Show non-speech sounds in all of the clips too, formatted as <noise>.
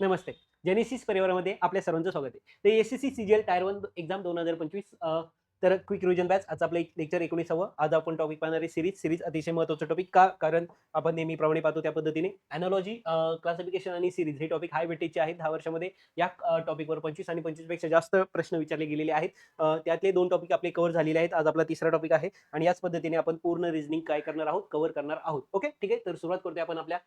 नमस्ते. Genesis परिवारामध्ये आपल्या सर्वांचं स्वागत आहे. तर S S C C G L tier one exam दोन हजार पंचवीस तर क्विक रिव्हिजन बॅच आज आपलं एक लेक्चर एकोणीसावं. आज आपण टॉपिक पाहणार आहे सिरीज सिरीज अतिशय महत्त्वाचं टॉपिक का? कारण आपण नेहमीप्रमाणे पाहतो त्या पद्धतीने. अॅनॉलॉजी क्लासिफिकेशन आणि सिरीज हे टॉपिक हाय वेटेजचे आहेत. दहा वर्षामध्ये या टॉपिकवर पंचवीस आणि पंचवीसपेक्षा जास्त प्रश्न विचारले गेलेले आहेत. त्यातले दोन टॉपिक आपले कव्हर झालेले आहेत. आज आपला तिसरा टॉपिक आहे. आणि याच पद्धतीने आपण पूर्ण रिजनिंग काय करणार आहोत? कव्हर करणार आहोत. ओके ठीक आहे? तर सुरुवात करतोय आपण आपल्या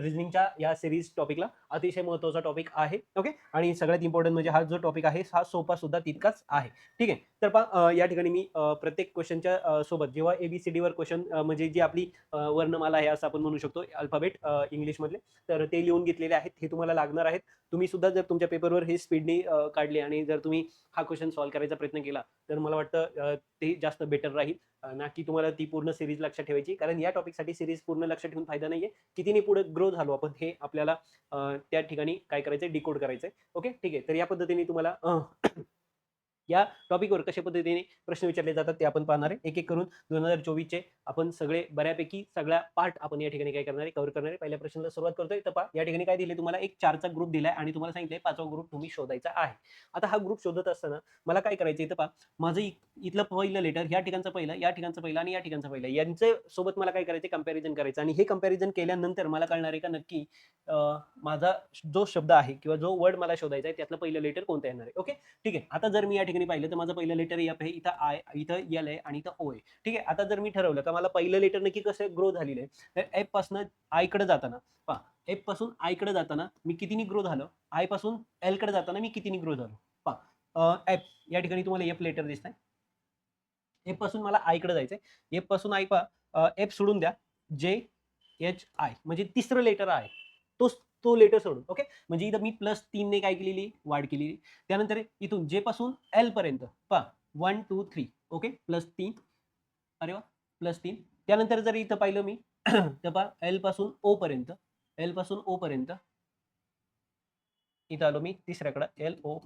रिझनिंगच्या या सिरीज टॉपिकला अतिशय महत्त्वाचा टॉपिक आहे. ओके आणि सगळ्यात इम्पॉर्टंट म्हणजे हा जो टॉपिक आहे हा सोपा सुद्धा तितकाच आहे. ठीक आहे? तर या ठिकाणी मी प्रत्येक क्वेश्चनच्या सोबत जेव्हा एबीसीडीवर क्वेश्चन म्हणजे जी आपली वर्णमाला आहे असं आपण म्हणू शकतो अल्फाबेट इंग्लिशमधले तर ते लिहून घेतलेले आहेत हे तुम्हाला लागणार आहेत. तुम्ही सुद्धा जर तुमच्या पेपरवर हे स्पीडने काढले आणि जर तुम्ही हा क्वेश्चन सॉल्व्ह करायचा प्रयत्न केला तर मला वाटतं ते जास्त बेटर राहील. ना की तुम्हाला ती पूर्ण सिरीज लक्षात ठेवायची कारण या टॉपिकसाठी सिरीज पूर्ण लक्षात ठेवून फायदा नाहीये. कितीने पुढे ग्रो झालो आपण हे आपल्याला त्या ठिकाणी काय करायचंय डिकोड करायचंय. ओके ठीक आहे. तर या पद्धतीने तुम्हाला या टॉपिकवर कशा पद्धतीने प्रश्न विचारले जातात ते आपण पाहणार आहे. एक एक करून दोन हजार चोवीसचे आपण सगळे बऱ्यापैकी सगळ्या पार्ट आपण या ठिकाणी काय करणार आहे? कव्हर करणार आहे. पहिल्या प्रश्नाला सुरुवात करतोय. तर पहा या ठिकाणी काय दिले तुम्हाला? एक चारचा ग्रुप दिलाय आणि तुम्हाला सांगितलंय पाचवा ग्रुप तुम्ही शोधायचा आहे. आता हा ग्रुप शोधत असताना मला काय करायचं इथं पहा. माझं एक इथलं पहिलं लेटर या ठिकाणचं पहिलं या ठिकाणचं पहिलं आणि या ठिकाणचं पहिलं. यांचे सोबत मला काय करायचं कंपॅरिझन करायचं. आणि हे कंपॅरिझन केल्यानंतर मला कळणार आहे का नक्की माझा जो शब्द आहे किंवा जो वर्ड मला शोधायचा आहे त्यातलं पहिलं लेटर कोणतं येणार आहे? ओके ठीक आहे. आता जर मी या ठिकाणी पाहिलं तर माझं पहिलं लेटर एफ आहे इथं आय इथं एल आहे आणि इथं ओ आहे ठीक आहे? आता जर मी ठरवलं का मला पहिलं लेटर नक्की कसं ग्रो झालेलं आहे तर एफपासून आयकडे जाताना पहा एफपासून आयकडे जाताना मी कितीनी ग्रो झालो? आयपासून एलकडे जाताना मी कितीनी ग्रो झालो? पहा एफ या ठिकाणी तुम्हाला एफ लेटर दिसत आहे एफपासून मला आयकडे जायचंय. एफपासून आय पहा एफ सोडून द्या. जे एच आय म्हणजे तिसरं लेटर आहे. तोच तो लेटर सोडून ओके म्हणजे इथं मी प्लस तीनने काय केलेली? वाढ केलेली. त्यानंतर इथून जे पासून एल पर्यंत. पहा one two three okay plus तीन. अरे वा प्लस तीन. त्यानंतर जर इथं पाहिलं मी <clears throat> तर पहा एलपासून ओ पर्यंत. एलपासून ओ पर्यंत. इथं आलो मी तिसऱ्याकडं. L O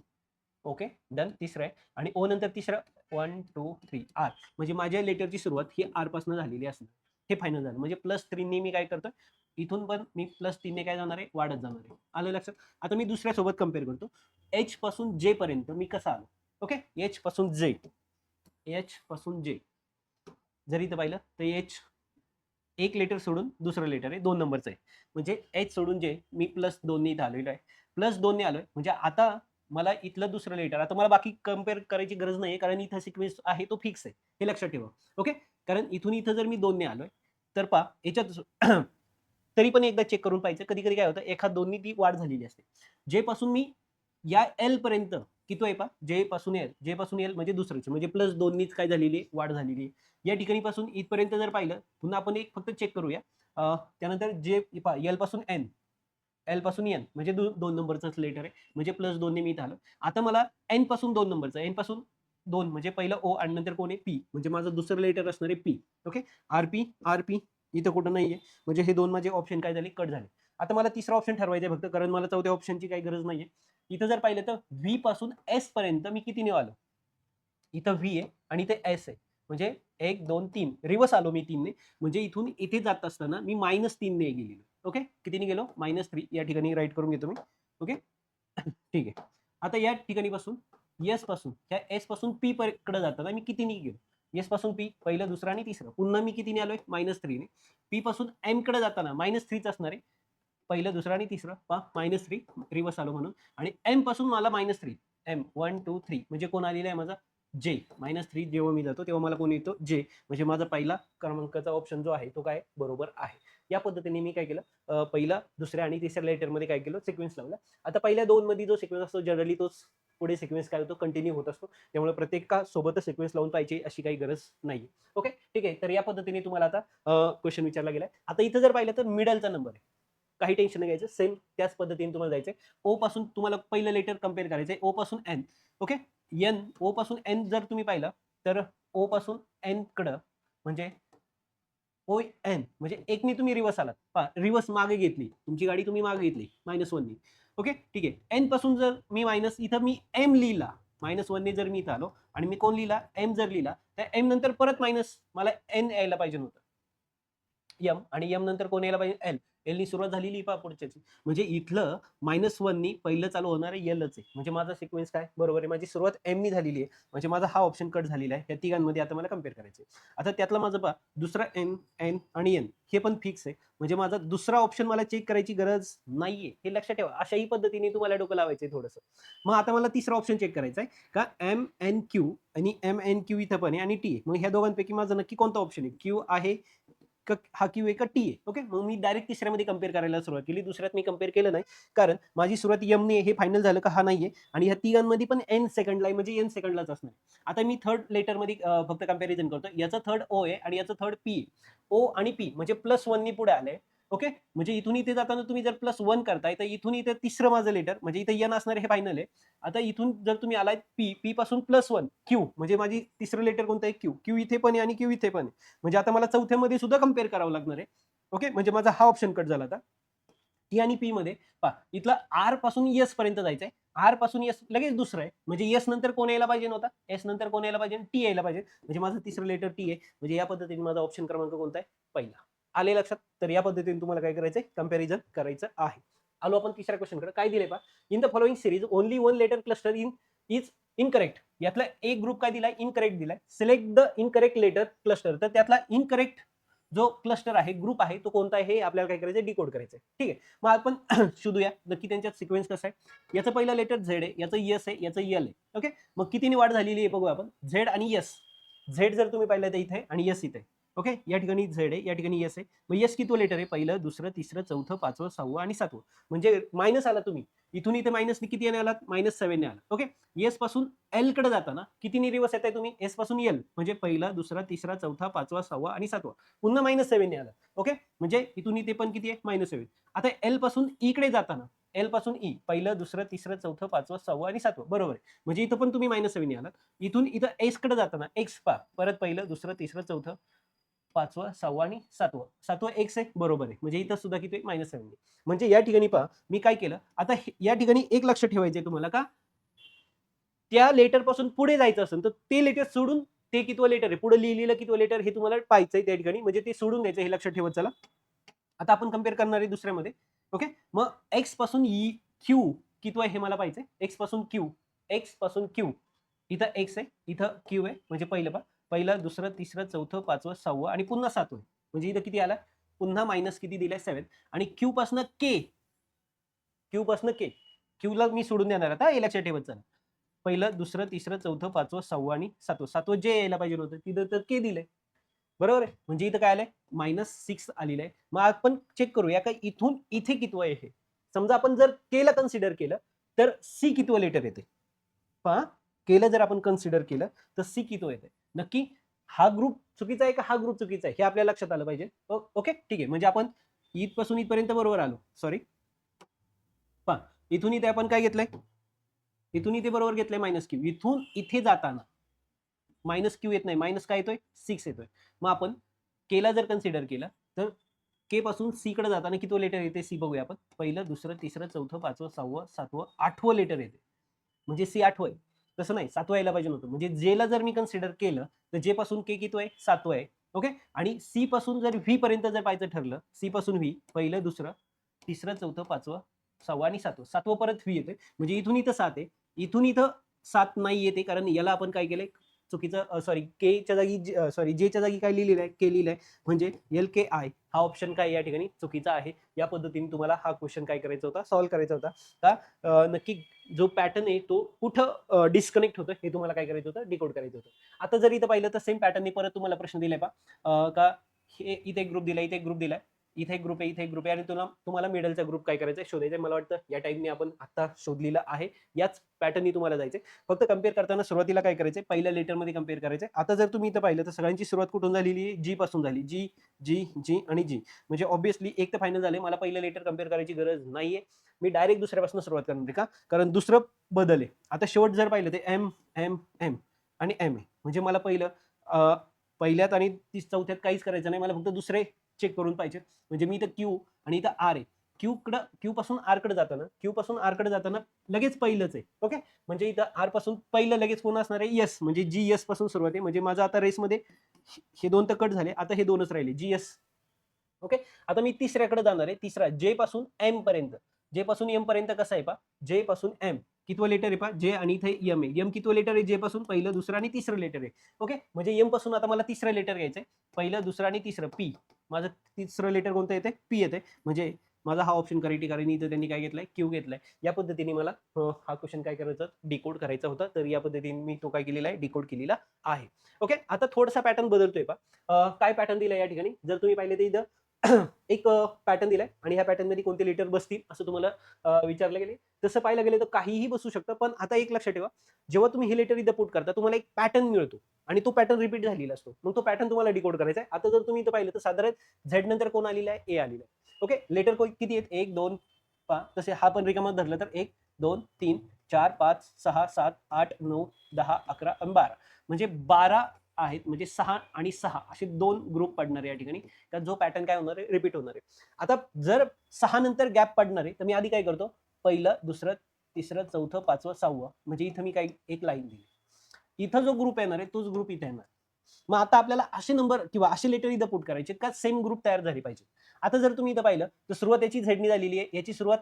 okay done. तिसरं आहे. आणि ओ नंतर तिसरं वन टू थ्री आर. म्हणजे माझ्या लेटरची सुरुवात ही आरपासून झालेली असणार. हे फायनल झालं. म्हणजे प्लस थ्रीने मी काय करतोय इथून पण मी प्लस तीनने काय जाणार आहे वाढत जाणार आहे. आलं लक्षात? आता मी दुसऱ्यासोबत कंपेअर करतो. एच पासून जे पर्यंत मी कसा आलो? ओके? एच पासून जे एच पासून जे जर इथं पाहिलं तर एच एक लेटर सोडून दुसरं लेटर आहे. दोन नंबरचं आहे. म्हणजे एच सोडून जे मी प्लस दोनने इथं आलेलो आहे. प्लस दोनने आलोय. म्हणजे आता मला इथलं दुसरं लेटर आता मला बाकी कंपेअर करायची गरज नाही कारण इथं सिक्वेन्स आहे तो फिक्स आहे. हे लक्षात ठेवा. ओके कारण इथून इथं जर मी दोनने आलोय तर पा याच्यात <coughs> तरी पण एकदा चेक करून पाहिजे कधी कधी काय होतं एखाद दोन्ही ती वाढ झालेली असते. जे पासून मी या एल पर्यंत किती आहे पा जे पासून एल जे पासून एल म्हणजे दुसरंच. म्हणजे प्लस दोन्हीच काय झालेली आहे, वाढ झालेली आहे. या ठिकाणी पासून इथपर्यंत जर पाहिलं पुन्हा आपण एक फक्त चेक करूया. त्यानंतर जे पा एलपासून एन एलपासून एन म्हणजे दोन नंबरचंच लेटर आहे. म्हणजे प्लस दोनने मी इथं आलो. आता मला एनपासून दोन नंबरचं एनपासून दोन म्हणजे पहिलं ओ आणि नंतर कोण आहे? पी म्हणजे माझं दुसरं लेटर असणार आहे P okay R P R P इथं कुठं नाहीये. म्हणजे हे दोन माझे ऑप्शन काय झाले? कट झाले. आता मला तिसरा ऑप्शन ठरवायचा आहे फक्त कारण मला चौथ्या ऑप्शनची काही गरज नाहीये. इथं जर पाहिलं तर व्ही पासून एस पर्यंत मी कितीने आलो? इथं व्ही आहे आणि इथे एस आहे. म्हणजे एक दोन तीन. रिवर्स आलो मी तीनने. म्हणजे इथून इथे जात असताना मी मायनस तीनने गेलेलो. ओके कितीने गेलो? मायनस थ्री या ठिकाणी राईट करून घेतो मी. ओके <coughs> ठीक आहे. आता या ठिकाणी पासून एसपासून त्या एसपासून पी कडे जाताना मी कितीने गेलो? एसपासून पी पहिलं दुसरं आणि तिसरं. पुन्हा मी कितीने आलोय? मायनस थ्रीने पी पासून एमकडे जाताना मायनस थ्रीच असणार आहे. पहिलं दुसरं आणि तिसरं. पा मायनस थ्री रिवर्स आलो म्हणून. आणि एमपासून मला minus three M one two three म्हणजे कोण आलेला आहे माझा? जे मायनस थ्री जेव्हा मी जातो तेव्हा मला कोण येतो? जे. म्हणजे माझा पहिला क्रमांकाचा ऑप्शन जो आहे तो काय? बरोबर आहे. या पद्धतीने मी काय केलं? पहिला दुसऱ्या आणि तिसऱ्या लेटरमध्ये काय केलं? सिक्वेन्स लावला. आता पहिल्या दोन मध्ये जो सिक्वेन्स असतो जनरली तोच पुढे सिक्वेन्स काय होतो? कंटिन्यू होत असतो. त्यामुळे प्रत्येका सोबतच सिक्वेन्स लावून पाहिजे अशी काही गरज नाही ओके ठीक आहे. तर या पद्धतीने तुम्हाला आता क्वेश्चन विचारला गेलाय. आता इथं जर पाहिलं तर मिडलचा नंबर आहे. काही टेन्शन नाही घ्यायचं. सेम त्याच पद्धतीने तुम्हाला जायचंय. ओ पासून तुम्हाला पहिलं लेटर कंपेअर करायचंय. ओ पासून एन ओके एन ओ पासून एन जर तुम्ही पाहिलं तर ओ पासून एन कडं म्हणजे ओ एन म्हणजे एकनी तुम्ही रिवर्स आलात. पहा रिवर्स मागे घेतली. तुमची गाडी तुम्ही मागे घेतली. मायनस वननी ओके ठीक आहे. एनपासून जर मी मायनस इथं मी एम लिहिला. मायनस वनने जर मी इथं आलो आणि मी कोण लिहिला? एम जर लिहिला तर एम नंतर परत मायनस मला एन यायला पाहिजे होतं. एम आणि एम नंतर कोण यायला पाहिजे? एल एलनी सुरुवात झालेली पहा पुढच्याची. म्हणजे इथलं मायनस वननी पहिलं चालू होणार आहे एलच आहे. म्हणजे माझा सिक्वेन्स काय? बरोबर आहे. माझी सुरुवात एमनी झालेली आहे. म्हणजे माझा हा ऑप्शन कट झालेला आहे. या तिघांमध्ये आता मला कंपेअर करायचं आहे आता त्यातला माझं पहा दुसरा एन एन आणि एन हे पण फिक्स आहे. म्हणजे माझा दुसरा ऑप्शन मला चेक करायची गरज नाहीये. हे लक्षात ठेवा. अशाही पद्धतीने तुम्हाला डोकं लावायचं आहे थोडंसं. मग आता मला तिसरा ऑप्शन चेक करायचा आहे का एम एन क्यू आणि एम एन क्यू इथं पण आहे आणि टी आहे. मग ह्या दोघांपैकी माझं नक्की कोणता ऑप्शन आहे? क्यू आहे हा क्यू आहे का टी आहे ओके मग मी डायरेक्ट तिसऱ्यामध्ये कंपेअर करायला सुरुवात केली. दुसऱ्यात मी कंपेअर केलं नाही. कारण माझी सुरुवात एमने हे फायनल झालं का हा नाहीये. आणि ह्या तिघांमध्ये पण एन सेकंडला म्हणजे आहे म्हणजे एन सेकंडलाच असणार आता मी थर्ड लेटरमध्ये फक्त कंपॅरिझन करतो याचं थर्ड ओ आहे आणि याचं थर्ड पी आहे ओ आणि पी म्हणजे प्लस वननी पुढे आले ओके? म्हणजे इथून इथे जाताना तुम्ही जर प्लस वन करताय तर इथून इथे तिसरं माझं लेटर म्हणजे इथे यन असणार हे फायनल आहे. आता इथून जर तुम्ही आलाय पी पी पासून प्लस वन क्यू म्हणजे माझी तिसरं लेटर कोणतं आहे? क्यू क्यू इथे पण आहे आणि क्यू इथे पण आहे. म्हणजे आता मला चौथ्यामध्ये सुद्धा कंपेअर करावं लागणार आहे. ओके? म्हणजे माझा हा ऑप्शन कट झाला आता. टी आणि पी मध्ये पा इथला आरपासून यस पर्यंत जायचंय. आरपासून यस लगेच दुसरं आहे. म्हणजे यस नंतर कोण यायला पाहिजे नव्हता? एस नंतर कोण यायला पाहिजे? टी यायला पाहिजे. म्हणजे माझं तिसरं लेटर टी आहे. म्हणजे या पद्धतीने माझा ऑप्शन क्रमांक कोणता आहे? पहिला. आले लक्षात? तर या पद्धतीने तुम्हाला काय करायचंय? कंपॅरिझन करायचं आहे. आलो आपण तिसऱ्या क्वेश्चनकडे काय दिले पा in the following series only one letter cluster in is incorrect यातला एक ग्रुप काय दिलाय? इनकरेक्ट दिलाय. Select the incorrect letter cluster तर त्यातला इनकरेक्ट जो क्लस्टर आहे ग्रुप आहे तो कोणता आहे? हे आपल्याला काय करायचं डिकोड करायचं आहे ठीक आहे? मग आपण <clears throat> शोधूया. नक्की त्यांच्यात सिक्वेन्स कसं आहे? याचं पहिलं लेटर झेड आहे. याचं यस आहे. याचं यल आहे. ओके मग कितीने वाढ झालेली आहे? बघू आपण. झेड आणि यस झेड जर तुम्ही पाहिलं तर इथे आणि यस इथे ओके? या ठिकाणी झेड आहे या ठिकाणी यस आहे. मग यस किती लेटर आहे? पहिलं दुसरं तिसरं चौथं पाचवं सहावं आणि सातवं. म्हणजे मायनस आला तुम्ही. इथून इथे मायनस किती येणे आलात मायनस सेव्हन आला. ओके? एसपासून एलकडे जाताना किती रिवर्स येत आहे तुम्ही? एसपासून एल म्हणजे पहिला दुसरा तिसरा चौथा पाचवा सहावा आणि सातवा. पुन्हा मायनस सेव्हन आला. ओके? म्हणजे इथून इथे पण किती आहे? मायनस सेव्हन आता एलपासून e इकडे जाताना एलपासून ई पहिलं दुसरं तिसरं चौथं पाचवं सहावं आणि सातवं. बरोबर आहे. म्हणजे इथं पण तुम्ही मायनस सेव्हन आलात. इथून इथं एसकडे जाताना एक्स पा परत पहिलं दुसरं तिसरं चौथं. पाचवं सहावं आणि सातवं. सातवं एक्स आहे बरोबर आहे. म्हणजे इथं सुद्धा किती मायनस सेव्हन म्हणजे या ठिकाणी पहा मी काय केलं? आता या ठिकाणी एक लक्ष ठेवायचंय तुम्हाला का? त्या लेटरपासून पुढे जायचं असेल तर ते लेटर सोडून ते कितवं लेटर आहे? पुढे लिहिलेलं कितवं लेटर हे तुम्हाला पाहायचंय त्या ठिकाणी. म्हणजे ते सोडून द्यायचं हे लक्षात ठेवत चला. आता आपण कंपेअर करणार आहे दुसऱ्यामध्ये. ओके मग एक्सपासून e, ई क्यू कितवं आहे हे मला पाहिजे एक्सपासून क्यू एक्सपासून क्यू इथं एक्स आहे इथं क्यू आहे. म्हणजे पहिलं पहा. पहिलं दुसरं तिसरं चौथं पाचवं सहावं आणि पुन्हा सातवं. म्हणजे इथं किती आला? पुन्हा मायनस किती दिलाय? सेवन आणि क्यू पासनं के क्यू पासनं के क्यूला मी सोडून देणार आता. हे लक्षात ठेवत चला. पहिलं दुसरं तिसरं चौथं पाचवं सहावं आणि सातवं. सातवं जे यायला पाहिजे होतं तिथं तर के दिलंय. बरोबर आहे? म्हणजे इथं काय आलंय? मायनस सिक्स आलेलं आहे मग आपण चेक करूया का इथून इथे कितवं आहे हे? समजा आपण जर केला कन्सिडर केलं तर सी कितवं लेटर येते पहा. केलं जर आपण कन्सिडर केलं तर सी कितवं येते नक्की हा ग्रुप चुकीचा आहे का? हा ग्रुप चुकीचा आहे? हे आपल्या लक्षात आलं पाहिजे. ओके ठीक आहे. म्हणजे आपण इथपासून इथपर्यंत बरोबर आलो. सॉरी पहा इथून इथे आपण काय घेतलंय? इथून इथे बरोबर घेतलंय मायनस क्यू इथून इथे जाताना मायनस क्यू येत नाही. मायनस काय येतोय? सिक्स येतोय. मग आपण केला जर कन्सिडर केला तर के पासून सी कडे जाताना किती लेटर येते? सी बघूया आपण. पहिलं दुसरं तिसरं चौथं पाचवं सहावं सातवं आठवं लेटर येते. म्हणजे सी आठवं आहे. तसं नाही सातवं यायला पाहिजे नव्हतं. म्हणजे जेला जर मी कन्सिडर केलं तर जे पासून के किती आहे? सातवं आहे. ओके आणि सी पासून जर व्ही पर्यंत जर पाहायचं ठरलं सी पासून व्ही पहिलं दुसरं तिसरं चौथं पाचवं सहावं आणि सातवं. सातवं परत व्ही येते म्हणजे इथून इथं सात आहे. इथून इथं सात नाही येते कारण याला आपण काय केलंय? चुकीचं सॉरी केच्या जागी सॉरी जेच्या जागी काय लिहिलेलं आहे? के लिहिलंय. म्हणजे एल के आय हा ऑप्शन काय या ठिकाणी चुकीचा आहे. या पद्धतीने तुम्हाला हा क्वेश्चन काय करायचा होता? सॉल्व्ह करायचा होता. का नक्की जो पॅटर्न आहे तो कुठं डिस्कनेक्ट होतो हे तुम्हाला काय करायचं होतं? डिकोड करायचं होतं. आता जर इथं पाहिलं तर सेम पॅटर्नने परत तुम्हाला प्रश्न दिलाय पा का हे इथे एक ग्रुप दिलाय इथे एक ग्रुप दिलाय. इथे एक ग्रुप आहे इथे एक ग्रुप आहे. आणि तुला तुम्हाला मिडलचा ग्रुप काय करायचा आहे शोधायचा आहे. मला वाटतं या टाईपने आपण आता शोधलेला आहे. याच पॅटर्ननी तुम्हाला जायचे फक्त कंपेअर करताना सुरुवातीला काय करायचं पहिल्या लेटरमध्ये कंपेअर करायचं आता जर तुम्ही इथं पाहिलं तर सगळ्यांची सुरुवात कुठून झालेली आहे? जी पासून झाली. जी जी जी आणि जी म्हणजे ऑब्विसली एक तर फायनल झाले मला पहिलं लेटर कंपेअर करायची गरज नाहीये. मी डायरेक्ट दुसऱ्यापासून सुरुवात करणार का? कारण दुसरं बदल आहे. आता शेवट जर पाहिलं ते एम एम एम आणि एम ए म्हणजे मला पहिलं पहिल्यात आणि तीस चौथ्यात काहीच करायचं नाही. मला फक्त दुसरे चेक करून पाहिजे म्हणजे मी इथं क्यू आणि इथं आर आहे. क्यू कडं क्यू पासून आरकडे जाताना क्यू पासून आरकडे जाताना लगेच पहिलंच आहे. ओके? म्हणजे इथं आरपासून पहिलं लगेच कोण असणार आहे? यस म्हणजे जी यसपासून सुरुवात आहे. म्हणजे माझं आता रेसमध्ये हे दोन तर कट झाले. आता हे दोनच राहिले. G S okay? आता मी तिसऱ्याकडे जाणार आहे. तिसरा जे पासून एम पर्यंत. जे पासून एम पर्यंत कसं आहे पा जे पासून एम कितवं लेटर आहे पा जे आणि इथे एम आहे. एम कितवं लेटर आहे? जे पासून पहिलं दुसरं आणि तिसरं लेटर आहे. ओके? म्हणजे एमपासून आता मला तिसरं लेटर घ्यायचंय. पहिलं दुसरं आणि तिसरं. पी माझं तिसरं लेटर कोणतं येते पी येते म्हणजे माझा हा ऑप्शन करेक्ट कारण इथं त्यांनी काय घेतलाय? क्यू घेतलाय. या पद्धतीने मला हा क्वेश्चन काय करायचा? डिकोड करायचा होता. तर या पद्धतीने मी तो काय केलेला आहे? डिकोड केलेला आहे. ओके आता थोडासा पॅटर्न बदलतोय पा काय पॅटर्न दिलाय या ठिकाणी? जर तुम्ही पाहिले तर इथं <clears throat> एक पॅटर्न दिलाय आणि ह्या पॅटर्नमध्ये कोणते लेटर बसतील असं तुम्हाला विचारलं गेले तसं पाहायला गेलं तर काहीही बसू शकतं पण आता एक लक्षात ठेवा जेव्हा तुम्ही हे लेटर इथं पुट करता तुम्हाला एक पॅटर्न मिळतो आणि तो पॅटर्न रिपीट झालेला असतो. मग तो पॅटर्न तुम्हाला डिकोड करायचा आहे. आता जर तुम्ही इथं पाहिलं तर साधारण झेड नंतर कोण आलेला आहे? ए आलेला आहे. ओके लेटर किती आहेत? एक दोन पा तसे हा पण रिकामा धरलं तर एक दोन तीन चार पाच सहा सात आठ नऊ दहा अकरा बारा. म्हणजे बारा आहेत म्हणजे सहा आणि सहा असे दोन ग्रुप पडणार आहे या ठिकाणी. त्यात जो पॅटर्न काय होणार आहे रिपीट होणार आहे. आता जर सहा नंतर गॅप पडणार आहे तर मी आधी काय करतो? पहिलं दुसरं तिसरं चौथं पाचवं सहावं. म्हणजे इथं मी काही एक लाईन दिली. इथं जो ग्रुप येणार आहे तोच ग्रुप इथे येणार. मग आता आपल्याला असे नंबर किंवा असे लेटर इथं पुट करायचे का? सेम ग्रुप तयार झाली पाहिजे. आता जर तुम्ही इथं पाहिलं तर सुरुवात याची झेडणी झालेली आहे. याची सुरुवात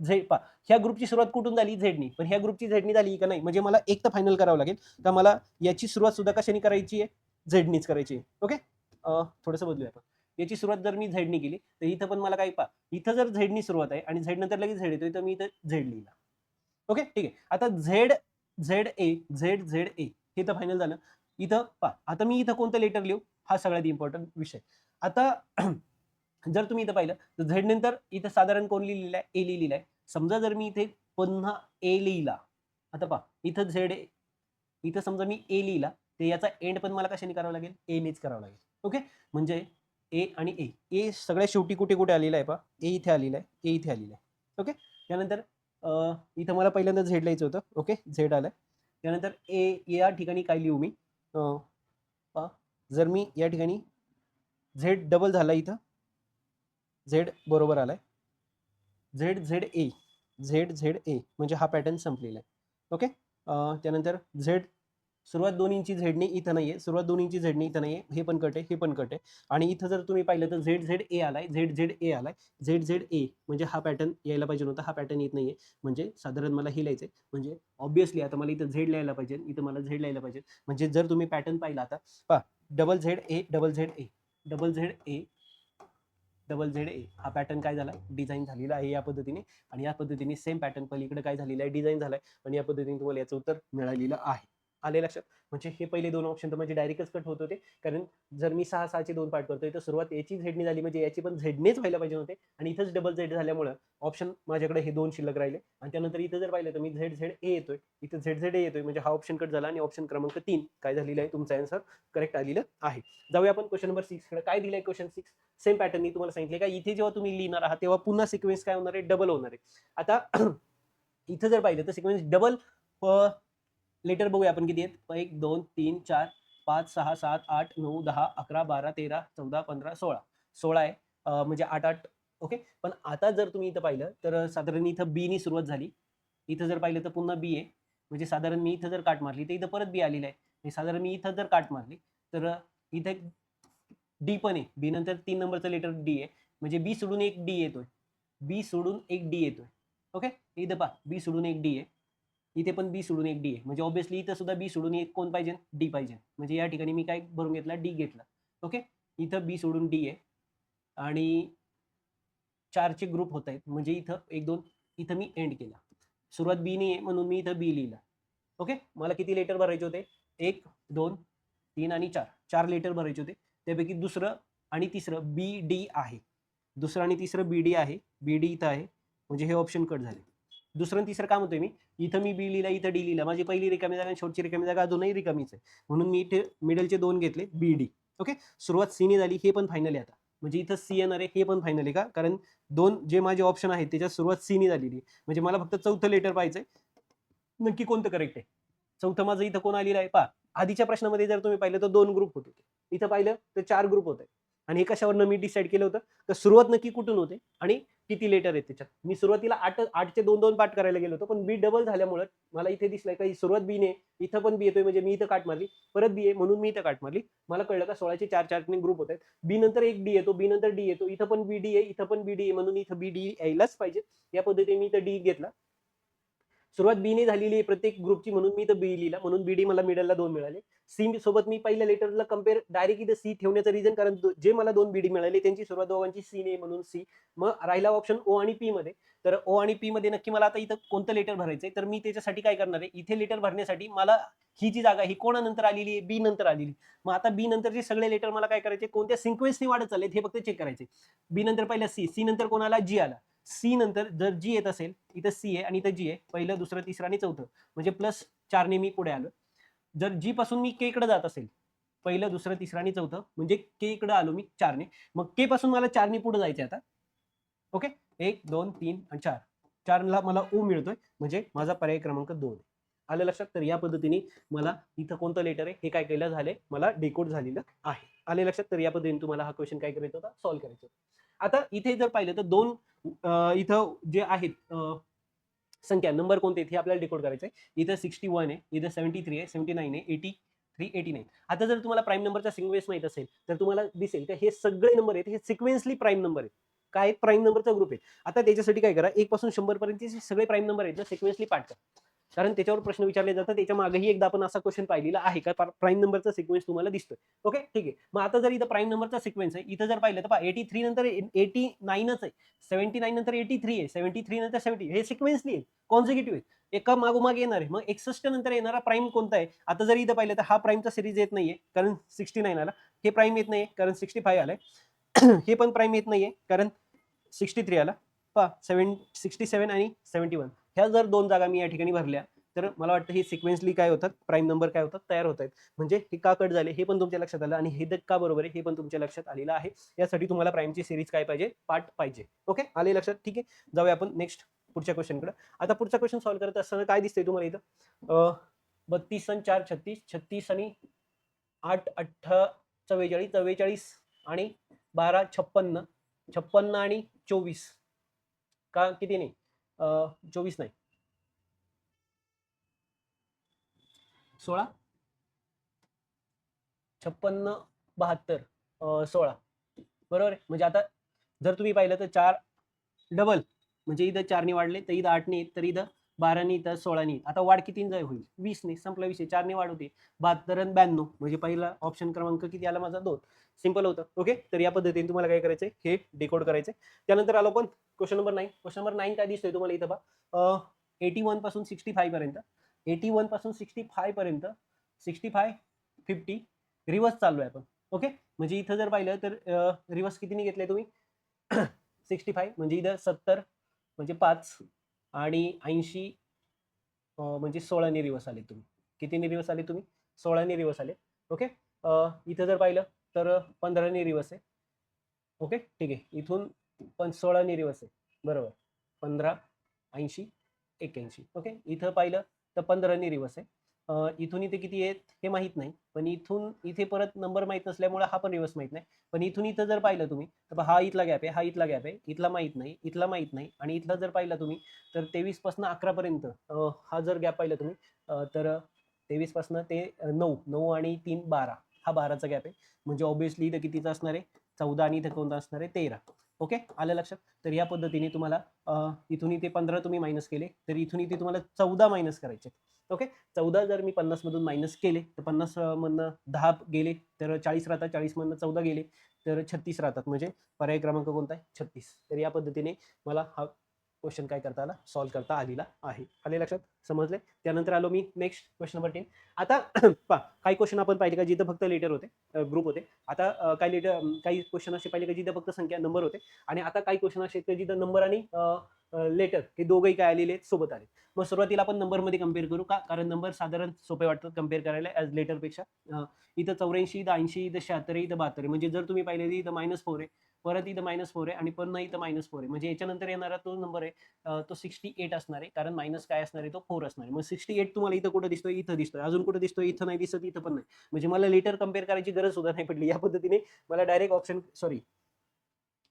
झेड पा ह्या ग्रुपची सुरुवात कुठून झाली? झेडनी. पण ह्या ग्रुपची झेडनी झाली का नाही? म्हणजे मला एक तर फायनल करावं लागेल. तर मला याची सुरुवात सुद्धा कशाने करायची आहे? झेडनीच करायची आहे. ओके थोडंसं बदलूया आपण. याची सुरुवात जर मी झेडनी केली तर इथं पण मला काय पा इथं जर झेडनी सुरुवात आहे आणि झेड नंतर लगेच झेड येतोय तर मी इथं झेड लिहिला. ओके ठीक आहे. आता Z Z A Z Z A हे तर फायनल झालं. इथं पा आता मी इथं कोणतं लेटर लिहू? हा सगळ्यात इम्पॉर्टंट विषय. आता जर तुम्ही इथं पाहिलं तर झेड नंतर इथं साधारण कोण लिहिलेलं आहे? ए लिहिलेलं आहे. समजा जर मी इथे पुन्हा ए लिहिला आता पहा इथं झेड ए इथं समजा मी ए लिहिला तर याचा एंड पण मला कशाने करावं लागेल? ए नेच करावं लागेल. ओके म्हणजे ए आणि ए ए सगळ्या शेवटी कुठे कुठे आलेला आहे पहा? ए इथे आलेला आहे. ए इथे आलेला आहे. ओके त्यानंतर इथं मला पहिल्यांदा झेड लिहायचं होतं. ओके झेड आलं. त्यानंतर ए या ठिकाणी काय लिहू मी? पहा जर मी या ठिकाणी झेड डबल झाला इथं झेड बरोबर आलाय. Z Z A Z Z A म्हणजे हा पॅटर्न संपलेला आहे. ओके त्यानंतर झेड सुरुवात दोन इंची झेडणी इथं नाही आहे सुरुवात दोन इंची झेडणी इथं नाही आहे हे पण कट आहे हे पण कट आहे. आणि इथं जर तुम्ही पाहिलं तर झेड झेड ए आलाय झेड झेड ए आलाय. झेड झेड ए म्हणजे हा पॅटर्न यायला पाहिजे नव्हता हा पॅटर्न येत नाहीये. म्हणजे साधारण मला हे लिहायचंय म्हणजे ऑब्विसली आता मला इथं झेड लिहायला पाहिजे इथं मला झेड लिहायला पाहिजे. म्हणजे जर तुम्ही पॅटर्न पाहिला आता पहा double Z A double Z A double Z A double Z A हा पॅटर्न काय झाला? डिझाईन झालेला आहे या पद्धतीने आणि या पद्धतीने सेम पॅटर्न पलीकडे काय झालेलं आहे? डिझाईन झालाय आणि या पद्धतीने तुम्हाला याचं उत्तर मिळालेलं आहे. आले लक्षात? म्हणजे हे पहिले दोन ऑप्शन तर म्हणजे डायरेक्टच कट होत होते. कारण जर मी सहा सहाचे दोन पार्ट करतोय तर सुरुवात याची झेडनी झाली. म्हणजे याची पण झेडनेच व्हायला पाहिजे होते आणि इथंच डबल झेड झाल्यामुळं ऑप्शन माझ्याकडे हे दोन शिल्लक राहिले. आणि त्यानंतर इथं जर पाहिलं तर मी झेड झेड ए येतोय. इथं झेड झेड ए येतोय. म्हणजे हा ऑप्शन कट झाला आणि ऑप्शन क्रमांक तीन काय झालेला आहे? तुमचा आन्सर करेक्ट आलेलं आहे. जाऊया आपण क्वेश्चन नंबर सिक्स काय दिलंय क्वेश्चन सिक्स सेम पॅटर्न तुम्हाला सांगितले का? इथे जेव्हा तुम्ही लिहिणार आहात तेव्हा पुन्हा सिक्वेन्स काय होणार आहे? डबल होणार आहे. आता <clears throat> इथं जर पाहिलं तर सिक्वेन्स डबल लेटर बघूया आपण किती आहेत. एक दोन तीन चार पाच सहा सात आठ नऊ दहा अकरा बारा तेरा चौदा पंधरा सोळा. सोळा आहे. म्हणजे आठ आठ ओके. पण आता जर तुम्ही इथं पाहिलं तर साधारण इथं बी नी सुरुवात झाली. इथं जर पाहिलं तर पुन्हा बी आहे. म्हणजे साधारण मी इथं जर काट मारली तर इथं परत बी आलेलं आहे. साधारण मी इथं जर काट मारली तर इथं डी पण आहे. बी नंतर तीन नंबरचं लेटर डी आहे. म्हणजे बी सोडून एक डी येतोय. बी सोडून एक डी येतोय. ओके? इथं पहा. बी सोडून एक डी आहे. इथे पण बी सोडून एक डी आहे. म्हणजे ऑब्विसली इथं सुद्धा बी सोडून एक कोण पाहिजे? डी पाहिजे. म्हणजे या ठिकाणी मी काय भरून घेतला? डी घेतला. ओके इथं बी सोडून डी आहे. आणि चारचे ग्रुप होत आहेत. म्हणजे इथं एक दोन इथं मी एंड केला. सुरुवात बी नाही आहे म्हणून मी इथं बी लिहिला. ओके मला किती लेटर भरायचे होते? एक दोन तीन आणि चार. चार लेटर भरायचे होते. त्यापैकी दुसरं आणि तिसरं बी डी आहे. दुसरं आणि तिसरं बी डी आहे. बी डी इथं आहे. म्हणजे हे ऑप्शन कट झाले. दुसरं आणि तिसरं काम होतंय मी? इथं मी बी लिहिला इथं डी लिहिला माझी पहिली रिकामी जागा आणि शेवटची रिकामी जागा अजूनही रिकामीच आहे. म्हणून मी इथे मिडलचे दोन घेतले बी डी. ओके? सुरुवात सीने झाली हे पण फायनल आहे आता. म्हणजे इथं सी येणार आहे हे पण फायनल आहे का? कारण दोन जे माझे ऑप्शन आहेत त्याच्यात सुरुवात सीने झालेली आहे. म्हणजे मला फक्त चौथं लेटर पाहिजे नक्की कोणतं करेक्ट आहे? चौथं माझं इथं कोण आलेलं आहे? पा आधीच्या प्रश्नामध्ये जर तुम्ही पाहिलं तर दोन ग्रुप होते. इथं पाहिलं तर चार ग्रुप होते. आणि हे कशावरनं मी डिसाईड केलं होतं? तर सुरुवात नक्की कुठून होते? आणि किती लेटर आहेत त्याच्यात? मी सुरुवातीला आठ आठचे दोन दोन पाठ करायला गेलो होतो पण बी डबल झाल्यामुळे मला इथे दिसलंय का ही सुरुवात बी ने इथं पण बी येतोय म्हणजे मी इथं काट मारली परत बी आहे म्हणून मी इथं काट मारली. मला कळलं का सोळाचे चार चार ग्रुप होत आहेत. बी नंतर एक डी येतो बी नंतर डी येतो इथं पण बी डी आहे इथं पण बी डी आहे म्हणून इथं बी डी यायलाच पाहिजे. या पद्धतीने मी इथं डी घेतला. सुरुवात बी ने झालेली आहे प्रत्येक ग्रुपची म्हणून मी इथं बी लिहिला म्हणून बीडी मला मिडलला दोन मिळाले. सी सोबत मी पहिल्या लेटरला कंपेअर डायरेक्ट इथं सी ठेवण्याचं रिझन कारण जे मला दोन बीडी मिळाले त्यांची सुरुवात दोघांची सी ने म्हणून सी मग राहिला ऑप्शन ओ आणि पी मध्ये. तर ओ आणि पी मध्ये नक्की मला आता इथं कोणतं लेटर भरायचंय? तर मी त्याच्यासाठी काय करणार आहे? इथे लेटर भरण्यासाठी मला ही जी जागा ही कोणानंतर आलेली आहे? बी नंतर आलेली मग आता बी नंतरचे सगळे लेटर मला काय करायचे? कोणत्या सिक्वेन्सने वाढत चालले हे फक्त चेक करायचे. बी नंतर पहिला सी सी नंतर कोणाला? जी आला. सी नंतर जर जी येत असेल इथं सी आहे आणि इथं जी आहे पहिलं दुसरं तिसरं आणि चौथं. म्हणजे प्लस चारने मी पुढे आलो. जर जी पासून मी के कडे जात असेल पहिलं दुसरं तिसरं आणि चौथं म्हणजे के इकडे आलो मी चारने. मग के पासून मला चारने पुढे जायचे आता. ओके एक दोन तीन आणि चार. चारला मला ओ मिळतोय म्हणजे माझा पर्याय क्रमांक दोन. आलं लक्षात? तर या पद्धतीने मला इथं कोणतं लेटर आहे? हे काय केलं झालंय? मला डेकोड झालेलं आहे. आले लक्षात? तर या पद्धतीने तुम्हाला हा क्वेश्चन काय करायचा होता? सॉल्व्ह करायचा होता. आता इथे जर पाहिलं तर दोन इथं जे आहेत संख्या नंबर कोणते आहेत हे आपल्याला डिकोड करायचं आहे इथं सिक्स्टी वन आहे इथं सेव्हन्टी थ्री आहे सेव्हन्टी नाईन आहे एटी थ्री एटी नाईन आता जर तुम्हाला प्राईम नंबरचा सिक्वेन्स माहीत असेल तर तुम्हाला दिसेल का हे सगळे नंबर आहेत हे सिक्वेन्सली प्राईम नंबर आहेत. काय? प्राईम नंबरचा ग्रुप आहे. आता त्याच्यासाठी काय करा एक पासून शंभर सगळे प्राईम नंबर आहेत ना सिक्वेन्सली पाठ करा. कारण त्याच्यावर प्रश्न विचारले जातात त्याच्या मागेही एकदा आपण असा क्वेश्चन पाहिलेला आहे का? प्राईम नंबरचा सिक्वेन्स तुम्हाला दिसतोय. ओके ठीक आहे. मग आता जर इथं प्राईम नंबरचा सिक्वेन्स आहे इथं जर पाहिलं तर पहा एटी थ्री नंतर एटी नाईनच आहे. सेव्हन्टी नाईन नंतर एटी थ्री आहे. सेव्हन्टी थ्री नंतर सेव्हन्टी हे सिक्वेन्सली आहे कॉन्झिक्युटिव्ह आहे एका मागोमाग येणार आहे. मग एकसष्ट नंतर येणारा प्राईम कोणता आहे? आता जर इथं पाहिलं तर हा प्राईमचा सिरीज येत नाहीये कारण सिक्स्टी नाईन आला. हे प्राईम येत नाहीये कारण सिक्स्टी फाय आलाय. <clears throat> हे पण प्राईम येत नाहीये कारण सिक्स्टी थ्री आला. पहा सेवन सिक्स्टी सेवन आणि सेव्हन्टी वन ह्या जर दोन जागा मी या ठिकाणी भरल्या तर मला वाटतं हे सिक्वेन्सली काय होतात? प्राईम नंबर काय होतात? तयार होत आहेत म्हणजे हे का कट झाले? हे पण तुमच्या लक्षात आलं आणि हे द- का बरोबर आहे? हे पण तुमच्या लक्षात आलेलं आहे. यासाठी तुम्हाला प्राईमची सिरीज काय पाहिजे? पार्ट पाहिजे. ओके आले लक्षात? ठीक आहे. जाऊया आपण नेक्स्ट पुढच्या क्वेश्चनकडे आता पुढचा क्वेश्चन सॉल्व्ह करत असताना काय दिसतंय तुम्हाला इथं? बत्तीस आणि चार छत्तीस छत्तीस आणि आठ अठ्ठ चव्वेचाळीस चव्वेचाळीस आणि बारा छप्पन्न छप्पन्न आणि चोवीस. का किती नाही? चोवीस नाही. सोळा? छप्पन्न बहात्तर सोळा. बरोबर आहे? म्हणजे आता जर तुम्ही पाहिलं तर चार डबल म्हणजे इथं चारने वाढले तर इथं आठने तर इथं बारानी तर सोळानी. आता वाढ किती जाय होईल? वीसने. संपला विषय. चारने वाढ होते. बहात्तर आणि ब्याण्णव. म्हणजे पहिला ऑप्शन क्रमांक किती आला माझा? दोन. सिंपल होतं. ओके तर या पद्धतीने तुम्हाला काय करायचंय? हे डिकोड करायचंय. त्यानंतर आलो पण question number nine question number nine काय दिसतोय तुम्हाला इथं बा एटी वनपासून सिक्स्टी फाय पर्यंत. एटी वनपासून सिक्स्टी फाय पर्यंत. सिक्स्टी फाय फिफ्टी रिवर्स चालू आहे आपण. ओके म्हणजे इथं जर पाहिलं तर रिवर्स कितीने घेतले तुम्ही? <clears throat> सिक्स्टी फाय म्हणजे इथं सत्तर. म्हणजे पाच. आणि ऐंशी म्हणजे सोळा रिवर्स आले तुम्ही. कितीने रिवर्स आले तुम्ही? सोळाने रिवर्स आले. ओके? इथं जर पाहिलं तर पंधरा रिवर्स आहे. ओके? ठीक आहे. इथून पण सोळा रिवर्स आहे. बरोबर. पंधरा ऐंशी एक्याऐंशी ओके? इथं पाहिलं तर पंधरा रिवर्स आहे. इथून इथे किती आहेत हे माहीत नाही. पण इथून इथे परत नंबर माहीत नसल्यामुळे हा पण रिवर्स माहीत नाही. पण इथून इथं जर पाहिलं तुम्ही तर हा इथला गॅप आहे हा इथला गॅप आहे इथला माहीत नाही इथला माहीत नाही. आणि इथला जर पाहिला तुम्ही तर तेवीसपासून अकरा पर्यंत हा जर गॅप पाहिला तुम्ही तर तेवीसपासून ते नऊ नऊ आणि तीन बारा हा बाराचा गॅप आहे. म्हणजे ऑब्विसली इथं कितीचा असणार आहे? चौदा आणि इथं कोणता असणार आहे? तेरा. ओके? आलं लक्षात? तर या पद्धतीने तुम्हाला इथून इथे पंधरा तुम्ही मायनस केले तर इथून इथे तुम्हाला चौदा मायनस करायचे ओके चौदा जर मी पन्नासमधून मायनस केले तर पन्नास मधनं दहा गेले तर चाळीस राहतात चाळीसमधनं चौदा गेले तर छत्तीस राहतात. म्हणजे पर्याय क्रमांक कोणता आहे? छत्तीस. तर या पद्धतीने मला हा क्वेश्चन काय करता आला सॉल्व्ह करता आलेला आहे. आले लक्षात? समजले? त्यानंतर आलो मी नेक्स्ट क्वेश्चन नंबर टेन आता <clears throat> पा काही क्वेश्चन आपण पाहिले का? जिथं फक्त लेटर होते ग्रुप होते. आता काही लेटर काही क्वेश्चन असे पाहिले का? जिथं फक्त संख्या नंबर होते. आणि आता काही क्वेश्चन असे आहेत जिथं नंबर आणि लेटर हे दोघंही काय आलेले आहेत? सोबत आले मग सुरुवातीला आपण नंबरमध्ये कंपेअर करू का? कारण नंबर साधारण सोपे वाटतात कंपेअर करायला ॲज लेटरपेक्षा इथं चौऱ्याऐंशी इथं ऐंशी इथं शहात्तर इथं बहात्तर. म्हणजे जर तुम्ही पाहिले इथं मायनस फोर आहे परत इथं मायनस फोर आहे आणि पुन्हा इथं मायनस फोर आहे. म्हणजे याच्यानंतर येणारा तो नंबर आहे तो सिक्स्टी एट असणार आहे. कारण मायनस काय असणार आहे? तो फोर असणार आहे. मग सिक्स्टी एट तुम्हाला इथं कुठं दिसतोय? इथं दिसतोय. अजून कुठं दिसतोय? इथं नाही दिसत इथं पण नाही. म्हणजे मला लेटर कंपेअर करायची गरज सुद्धा नाही पडली. या पद्धतीने मला डायरेक्ट ऑप्शन सॉरी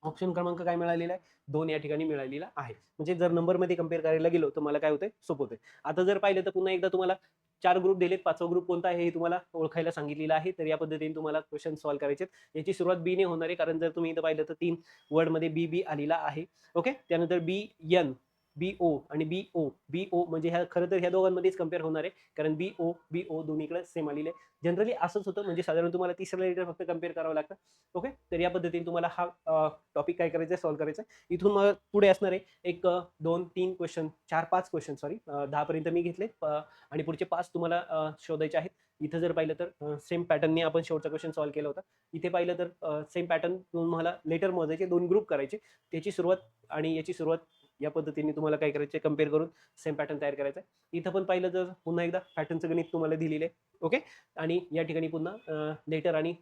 ऑप्शन क्रमांक काय मिळालेला आहे? दोन या ठिकाणी मिळालेला आहे. म्हणजे जर नंबरमध्ये कंपेअर करायला गेलो तर मला काय होतंय? सोपं होतंय. आता जर पाहिलं तर पुन्हा एकदा तुम्हाला चार ग्रुप दिलेत पाचवा ग्रुप कोणता आहे हे तुम्हाला ओळखायला सांगितलेलं आहे. तर या पद्धतीने तुम्हाला क्वेश्चन सॉल्व्ह करायचे याची सुरुवात बी ने होणार आहे. कारण जर तुम्ही इथं पाहिलं तर तीन वर्डमध्ये बी बी आलेला आहे. ओके त्यानंतर बी एन बी ओ आणि बी ओ बी ओ म्हणजे ह्या खरं तर ह्या दोघांमध्येच कंपेअर होणार आहे. कारण बी ओ बी ओ दोन्हीकडे सेम आलेले आहे जनरली असंच होतं म्हणजे साधारण तुम्हाला तिसऱ्या लिटर फक्त कंपेअर करावं लागतं. ओके तर या पद्धतीने तुम्हाला हा टॉपिक काय करायचा आहे सॉल्व्ह करायचा आहे इथून मग पुढे असणार आहे एक दोन तीन क्वेश्चन चार पाच क्वेश्चन सॉरी दहापर्यंत मी घेतले. आणि पुढचे पाच तुम्हाला शोधायचे आहेत. इथं जर पाहिलं तर सेम पॅटर्नने आपण शेवटचा क्वेश्चन सॉल्व्ह केला होता. इथे पाहिलं तर सेम पॅटर्न तुम्हाला लेटर मोजायचे दोन ग्रुप करायचे. त्याची सुरुवात आणि याची सुरुवात या पद्धतीने तुम्हाला काय करायचे कंपेअर करून सेम पॅटर्न तयार करायचा आहे इथं पण पाहिलं तर पुन्हा एकदा पॅटर्नचं गणित तुम्हाला दिलेलं आहे. ओके आणि या ठिकाणी पुन्हा लेटर आणि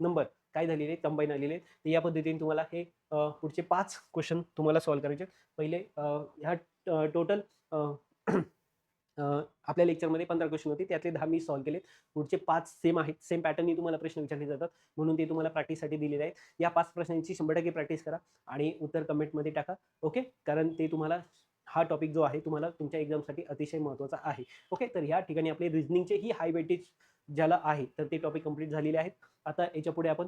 नंबर काय झालेले कंबाईन आलेले तर या पद्धतीने तुम्हाला हे पुढचे पाच क्वेश्चन तुम्हाला सॉल्व्ह करायचे आहेत. पहिले ह्या टोटल आपल्या लेक्चरमध्ये पंधरा क्वेश्चन होते. त्यातले दहा मी सॉल्व्ह केलेत. पुढचे पाच सेम आहेत. सेम पॅटर्ननी तुम्हाला प्रश्न विचारले जातात. म्हणून ते तुम्हाला प्रॅक्टिससाठी दिलेले आहेत. या पाच प्रश्नांची शंभर टक्के प्रॅक्टिस करा आणि उत्तर कमेंटमध्ये टाका. ओके कारण ते तुम्हाला हा टॉपिक जो आहे तुम्हाला तुमच्या एक्झामसाठी अतिशय महत्त्वाचा आहे. ओके तर ह्या ठिकाणी आपले रिझनिंगचे ही हाय वेटेज ज्याला आहे तर ते टॉपिक कंप्लीट झालेले आहेत. आता याच्यापुढे आपण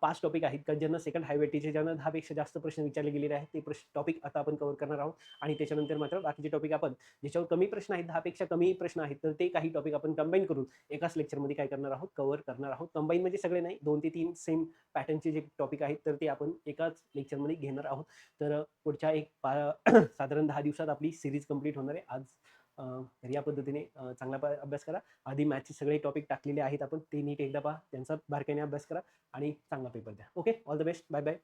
पाच टॉपिक आहेत. का ज्यांना सेकंड हायवेटीचे ज्यांना दहापेक्षा जास्त प्रश्न विचारले गेलेले आहेत ते प्रश्न टॉपिक आता आपण कव्हर करणार आहोत. आणि त्याच्यानंतर मात्र बाकीचे टॉपिक आपण ज्याच्यावर कमी प्रश्न आहेत दहापेक्षा कमी प्रश्न आहेत तर ते काही टॉपिक आपण कंबाईन करून एकाच लेक्चरमध्ये काय करणार आहोत? कव्हर करणार आहोत. कंबाईन म्हणजे सगळे नाही दोन ते तीन सेम पॅटर्नचे जे टॉपिक आहेत तर ते आपण एकाच लेक्चरमध्ये घेणार आहोत. तर पुढच्या एक पा <clears throat> साधारण दहा दिवसात आपली सिरीज कंप्लीट होणार आहे. आज तर या पद्धतीने चांगला प- अभ्यास करा. आधी मॅथचे सगळे टॉपिक टाकलेले आहेत आपण ते नीट एकदा पहा त्यांचा बारकाईने अभ्यास करा आणि चांगला पेपर द्या. Okay all the best bye bye